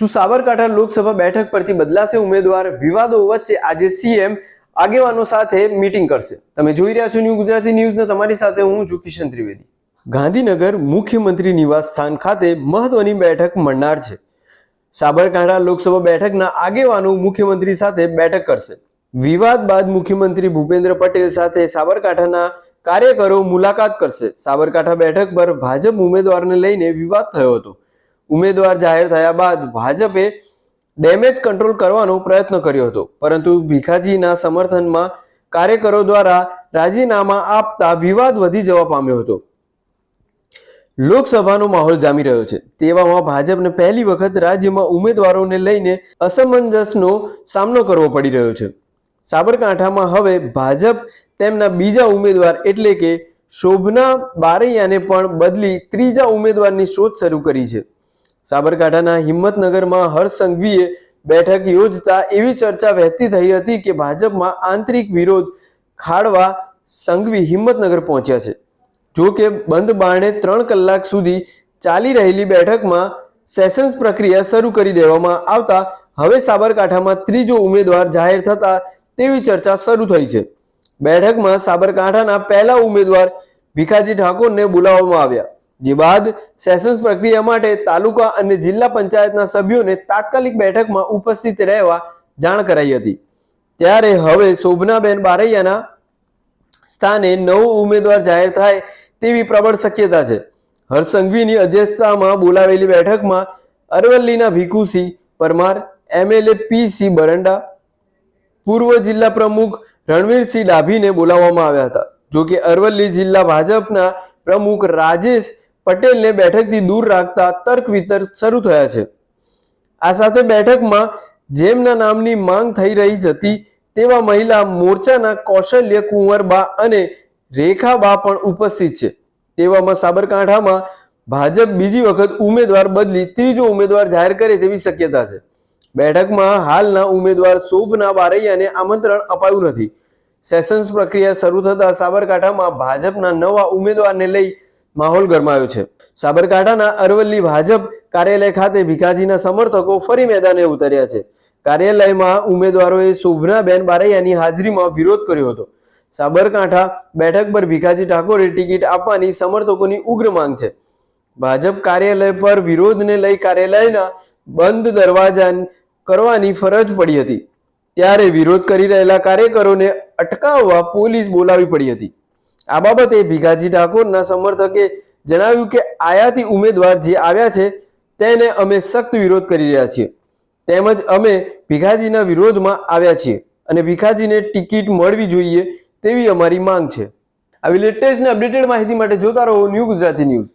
શું સાબરકાંઠા લોકસભા બેઠક પરથી બદલાશે ઉમેદવાર? વિવાદો વચ્ચે આજે સીએમ આગેવાનો સાથે મીટિંગ કરશે. તમે જોઈ રહ્યા છો ન્યૂ ગુજરાતી ન્યૂઝને તમારી સાથે હું છું કિશન ત્રિવેદી. ગાંધીનગર મુખ્યમંત્રી નિવાસ સ્થાન ખાતે મહત્વની બેઠક મળનાર છે. સાબરકાંઠા લોકસભા બેઠકના આગેવાનો મુખ્યમંત્રી સાથે બેઠક કરશે. વિવાદ બાદ મુખ્યમંત્રી ભૂપેન્દ્ર પટેલ સાથે સાબરકાંઠાના કાર્યકરો મુલાકાત કરશે. સાબરકાંઠા બેઠક પર ભાજપ ઉમેદવારને લઈને વિવાદ થયો હતો. ઉમેદવાર જાહેર થયા બાદ ભાજપે ડેમેજ કંટ્રોલ કરવાનો પ્રયત્ન કર્યો હતો. પરંતુ ભીખાજીના સમર્થનમાં કાર્યકરો દ્વારા રાજીનામા આપતા વિવાદ વધી જવા પામ્યો હતો. લોકસભાનો માહોલ જામી રહ્યો છે. તેવામાં ભાજપને પહેલી વખત રાજ્યમાં ઉમેદવારોને લઈને અસમંજસનો સામનો કરવો પડી રહ્યો છે. સાબરકાંઠામાં હવે ભાજપ તેમના બીજા ઉમેદવાર એટલે કે શોભના બારૈયાને પણ બદલી ત્રીજા ઉમેદવારની શોધ શરૂ કરી છે. સાબરકાંઠાના હિંમતનગરમાં હર્ષ સંઘવીએ બેઠક યોજતા એવી ચર્ચા વહેતી થઈ હતી કે ભાજપમાં આંતરિક વિરોધ ખાડવા સંઘવી હિંમતનગર પહોંચ્યા છે. જો કે બંધ બારણે ત્રણ કલાક સુધી ચાલી રહેલી બેઠકમાં સેશન્સ પ્રક્રિયા શરૂ કરી દેવામાં આવતા હવે સાબરકાંઠામાં ત્રીજો ઉમેદવાર જાહેર થતા તેવી ચર્ચા શરૂ થઈ છે. બેઠકમાં સાબરકાંઠાના પહેલા ઉમેદવાર ભીખાજી ઠાકોરને બોલાવવામાં આવ્યા. જે બાદ સેશન્સ પ્રક્રિયા માટે તાલુકા અને જિલ્લા પંચાયતના સભ્યોને તાત્કાલિક બેઠકમાં ઉપસ્થિત રહેવા જાણ કરાઈ હતી. ત્યારે હવે શોભનાબેન બારૈયાના સ્થાને નવો ઉમેદવાર જાહેર થાય તેવી પ્રબળ શક્યતા છે. હર્ષ સંઘવીની અધ્યક્ષતામાં બોલાવેલી બેઠકમાં અરવલ્લીના Bhikhusinh Parmar, MLA P C Baranda, પૂર્વ જિલ્લા પ્રમુખ રણવીરસિંહ ડાભીને બોલાવવામાં આવ્યા હતા. જો કે અરવલ્લી જિલ્લા ભાજપના પ્રમુખ રાજેશ પટેલને બેઠકથી દૂર રાખતા તર્ક વિતર્ક શરૂ થયા છે. આ સાથે બેઠકમાં જેમના નામની માંગ થઈ રહી હતી તેવા મહિલા મોરચાના કૌશલ્ય કુંવરબા અને રેખાબા પણ ઉપસ્થિત છે. તેવામાં સાબરકાંઠામાં ભાજપ બીજી વખત ઉમેદવાર બદલી ત્રીજો ઉમેદવાર જાહેર કરે તેવી શક્યતા છે. બેઠકમાં હાલના ઉમેદવાર શોભના બારૈયાને આમંત્રણ અપાયું નથી. સેશન્સ પ્રક્રિયા શરૂ થતા સાબરકાંઠામાં ભાજપના નવા ઉમેદવારને લઈ માહોલ ગરમાયો છે. સાબરકાંઠાના અરવલ્લી ભાજપ કાર્યાલય ખાતે ભીખાજીના સમર્થકો ફરી મેદાને ઉતર્યા છે. કાર્યાલયમાં ઉમેદવારોએ શોભનાબેન બારૈયાની હાજરીમાં વિરોધ કર્યો હતો. સાબરકાંઠા બેઠક પર ભીખાજી ઠાકોરે ટિકિટ આપવાની સમર્થકોની ઉગ્ર માંગ છે. ભાજપ કાર્યાલય પર વિરોધને લઈ કાર્યાલયના બંધ દરવાજા કરવાની ફરજ પડી હતી. ત્યારે વિરોધ કરી રહેલા કાર્યકરોને અટકાવવા પોલીસ બોલાવી પડી હતી. આ બાબતે ભીખાજી ઠાકોરના સમર્થકે જણાવ્યું કે આયાતી ઉમેદવાર જે આવ્યા છે, તેને અમે સખ્ત વિરોધ કરી રહ્યા છીએ. તેમજ અમે ભીખાજીના વિરોધમાં આવ્યા છીએ અને ભીખાજીને ટિકિટ મળવી જોઈએ તેવી અમારી માંગ છે. આવી લેટેસ્ટ અપડેટેડ માહિતી માટે જોતા રહો ન્યૂ ગુજરાતી ન્યૂઝ.